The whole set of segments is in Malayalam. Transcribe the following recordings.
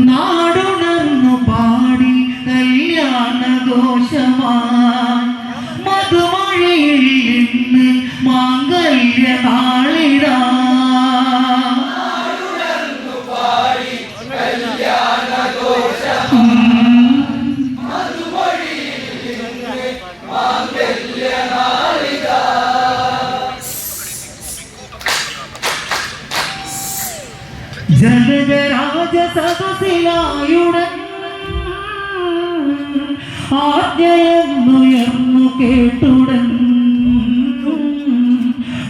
നാടുണർന്നു പാടി കല്യാണ ദോഷമായി മധുമഴയിൽ നിന്ന് മാംഗല്യ നാളിടാം ജനകരാജ സദസ്സിലായുടൻ ആജ്ഞയെന്നുയർന്നു കേട്ടുടൻ.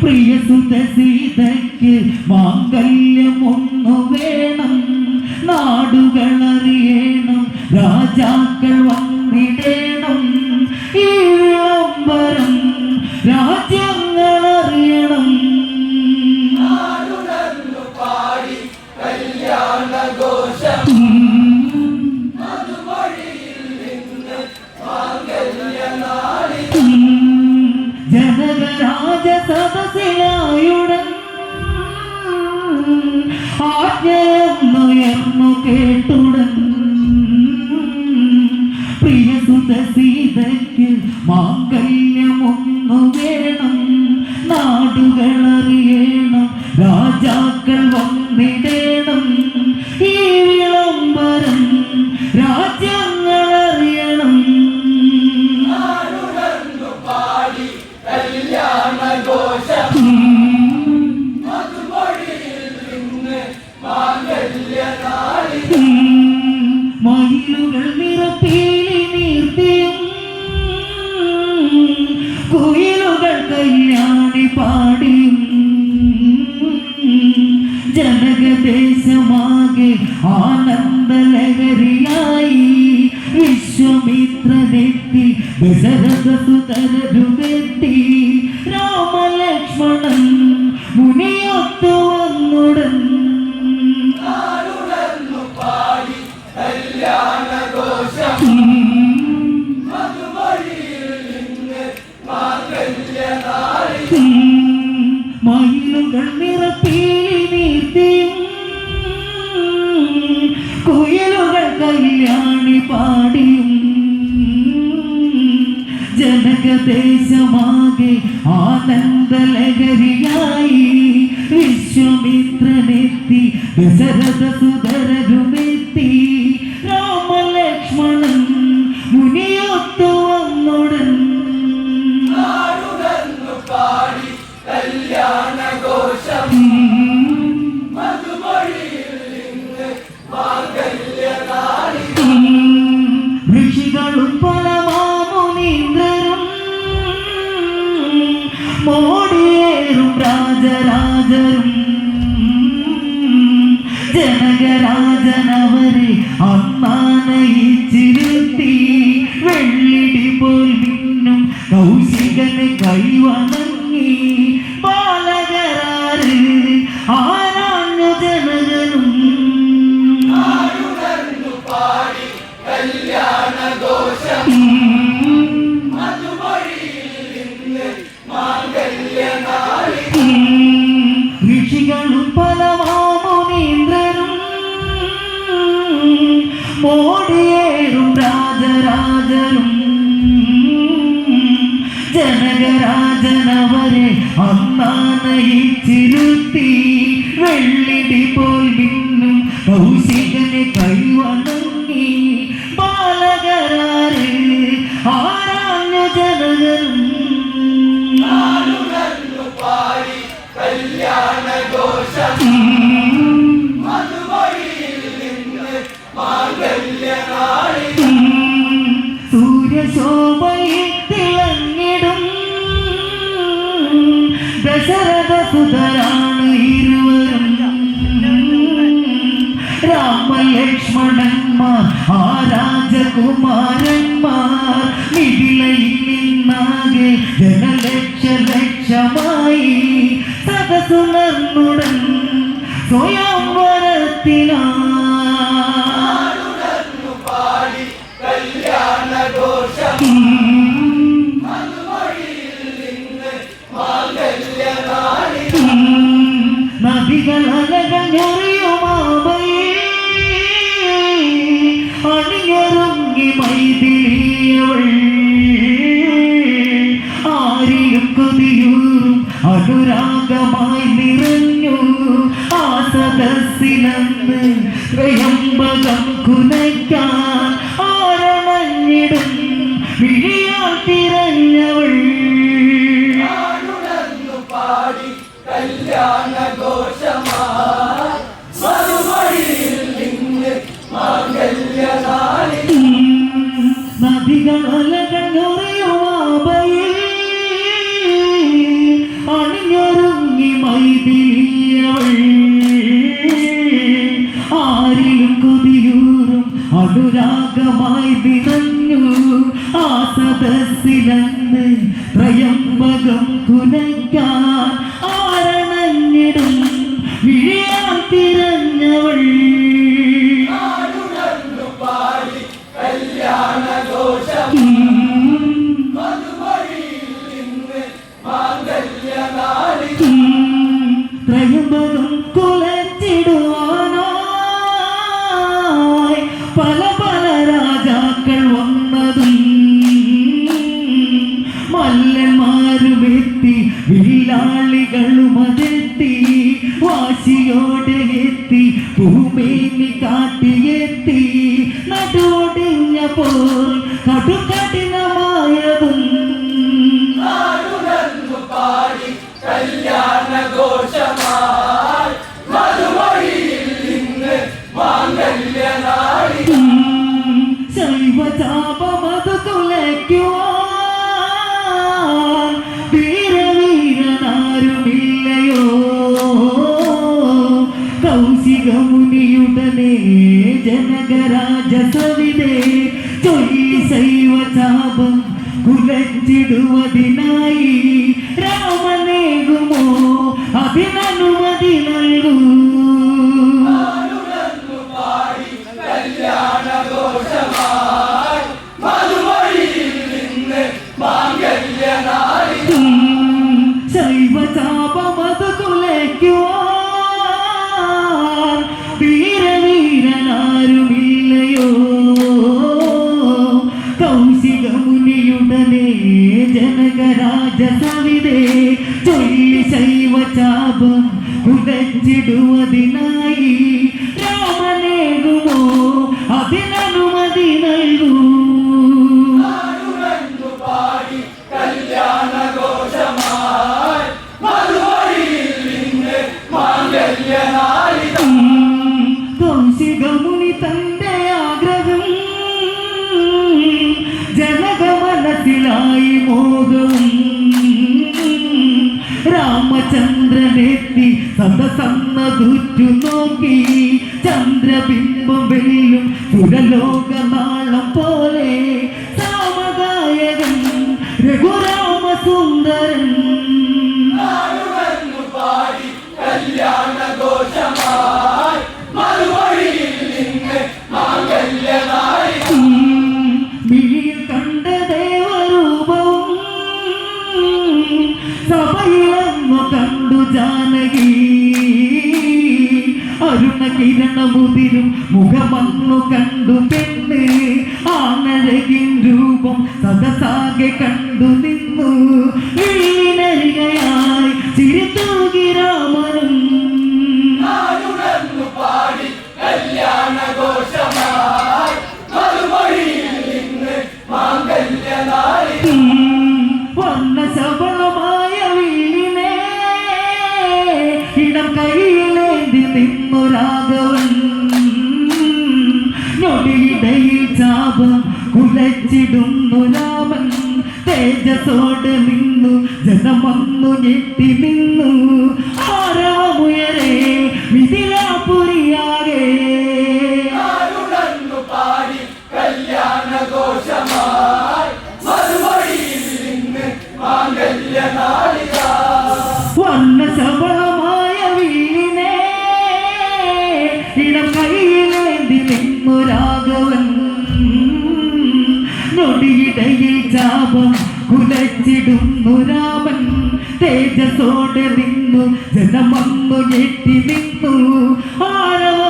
പ്രിയ സുതസീതയ്ക്ക് മാംഗല്യമൊന്നു വേണം. നാടുകളറിയണം. രാജാക്കൾ പാടി ജനകദേശമാകെ ആ ദേശമാകെ ആനന്ദലഹരിയായി വിശ്വമിത്രനെത്തി ദശരഥ സുതരരു ജനകരാജനവരെ അന്നാനയിച്ചിരുത്തി വെള്ളി ജനകരാജനും ജനകരാജനവരെ അന്നാനയി തിരുത്തി വെള്ള രാജകുമാരന്മാർ നിതിലയിൽ നിന്നാകെ ജനൽ അനുരാഗമായി നിറഞ്ഞു ആ സദസ്സിലന്ന് ത്രയംബകം കുലയ്ക്കാൻ അനുരാഗമായി വിറഞ്ഞു. ആ സദസ്സിലന്ന് മല്ലന്മാരുമെത്തി വില്ലാളികളും അതെത്തി വാശിയോടെ എത്തി ഭൂമേനി കാട്ടിയെത്തി ജനകരാജ സവിതേ ചൊല്ലി ശൈവചാപം കുലച്ചിടുവതിനായി കുലച്ചിടുവതിനായി രാമനേകുമോ? അതിനനുമതി നൽകൂ. കൗശികമുനി തന്റെ ആഗ്രഹം ജനക മനസ്സിലായി മോഹവും രാമചന്ദ്രനെത്തി സദസന്നതുറ്റു നോക്കി ചന്ദ്രബിംബം വെല്ലും സുരലോകനാളം കിരണമുതിരും മുഖമന്നു കണ്ടു പെണ്ണ്. ആനഴകിൻ രൂപം സദസാകെ കണ്ടു നിന്നു. വീണരികയായി ചിരിത്തൂകി രാമനും. ആടുണർന്നു പാടി കല്യാണ ഘോഷമായി മറുവഴിയിൽ നിന്ന് മാംഗല്യനാളി വന്ന ശബളമായ നിന്നു ജനമന്നു ഞെട്ടി നിന്നു. കുലച്ചിടുന്നു രാമൻ. തേജസോടെ നിന്നു ജനമന്നു ഞെട്ടി നിന്നു. ആരവമുയരെ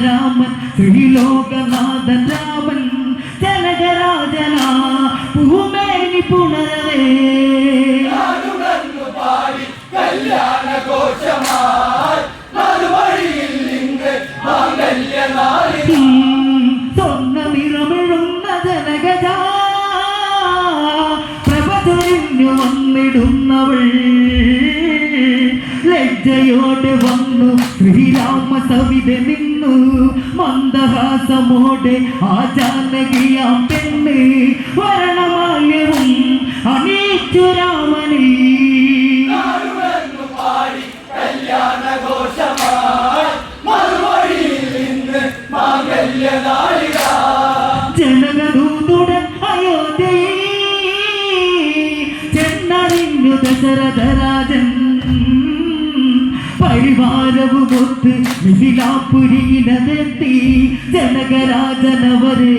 രാമൻ ശ്രീലോകനാഥൻ രാമൻ ജനകരാജന ഭൂമേനി പുണരവേ. മാംഗല്യ നാളിക സ്വർണ നിറമിഴുന്ന വന്നിടുന്നവൾ ലജ്ജയോടെ വന്നു ശ്രീരാമ സവിത മന്ദഹാസമോടെ ആ ജാനകിയാം പെണ്ണ്. വരണമായവും അണീച്ചു രാമനെ. ജനകദൂതുടൻ അയോധ്യയിൽ ചെന്നറിഞ്ഞു ദശരഥരാജൻ പരിവാരവുമൊത്ത് മിഥിലാപുരിയിലെത്തി ജനകരാജനവരെ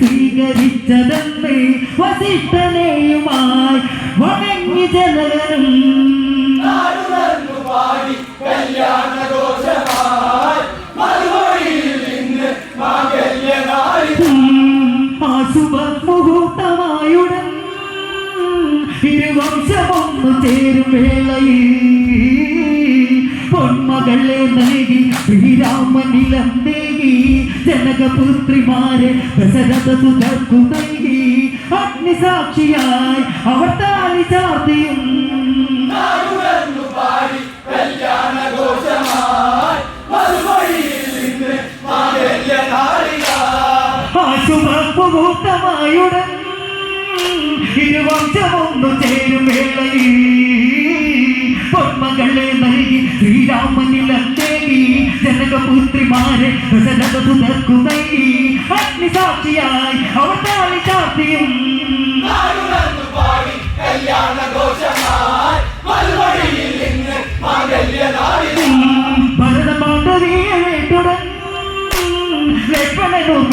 സ്വീകരിച്ചതെന്ന് വസിഷ്ഠനെയുമായി വണങ്ങി ജനകനും നാടുകന്നു പാടി കല്യാണഘോഷമായി മറുവഴിയിൽ നിന്ന് മാംഗല്യ നാളിക ആശുഭ മുഹൂർത്തമായുടൻ ഇരുവംശമൊന്നു ചേരും വേളയിൽ. പൊന്മകളെ നൽകി ശ്രീരാമനിലം നേകി ജനകപുത്രിമാരെ ദശരഥ സുതർക്കു നൽകി അഗ്നിസാക്ഷിയായി അവർ താലി ചാർത്തിയും. ആശുഭൂട്ടമായുടൻ ഇരുവംശമൊന്നു ചേരും വേളയിൽ. ശ്രീരാമനിലത്തേകി ജനകപുത്രിമാരെ സുതർക്കു നൽകി അഗ്നിസാക്ഷിയായി അവർ താളി ചാർത്തിയും. ഭരതമാണ്ടവിയുടൻ ലക്ഷ്മണനും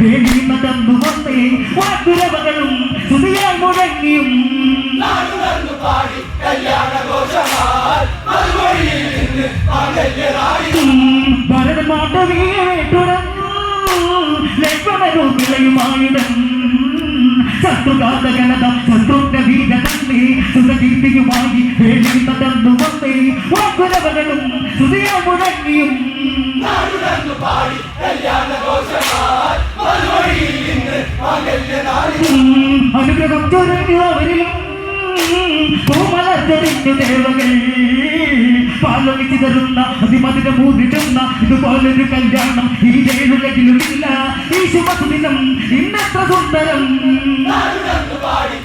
വേണ്ടി നടന്നു വന്നേ വാക്കുരവകളും മറുവഴിയിൽ നിന്ന് മാംഗല്യ നാളിക ഭരതമാണ്ടവിയുടൻ ലക്ഷ്മണനും വിളയുമായുടൻ ശത്രുഘാത ജനത ശത്രുഘ്ന വീരനന്ദി സുതകീർത്തിയുമായി വേണ്ടി നടന്നു വന്നേ വാക്കുരവകളും സുതിയായി മുഴങ്ങിയും പാടി മാംഗല്യ നാളിക അനുഗ്രഹം അവരിലും പൂമലച്ചൊരിഞ്ഞു ദേവകൾ പാലൊഴിച്ചു തരുന്ന അതിമധുര മൂന്നിടുന്ന ഇതുപോലൊരു കല്യാണം ഈ ഏഴുലകിലുമില്ല ഈ ശുഭദിനം ഇന്നത്ര സുന്ദരം. നാടുകന്നു പാടി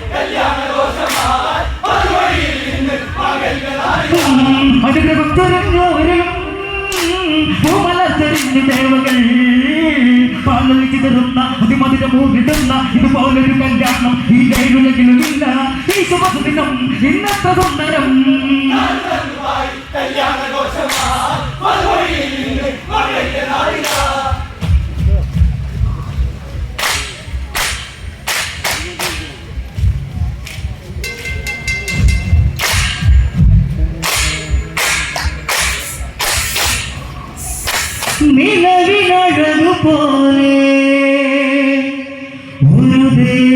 തരുന്ന അതിമധുര മൂന്നിടുന്ന ഇതുപോലൊരു കല്യാണം ഈ ഏഴുലകിലുമില്ല ഈ ശുഭസുദിനം ഇന്നത്ര സുന്ദരം നാടുകന്നു പാടി കല്യാണഘോഷമായി മറുവഴിയിൽ നിന്ന് മാംഗല്യ നാളിക നിലവിലഴകു പോലെ রে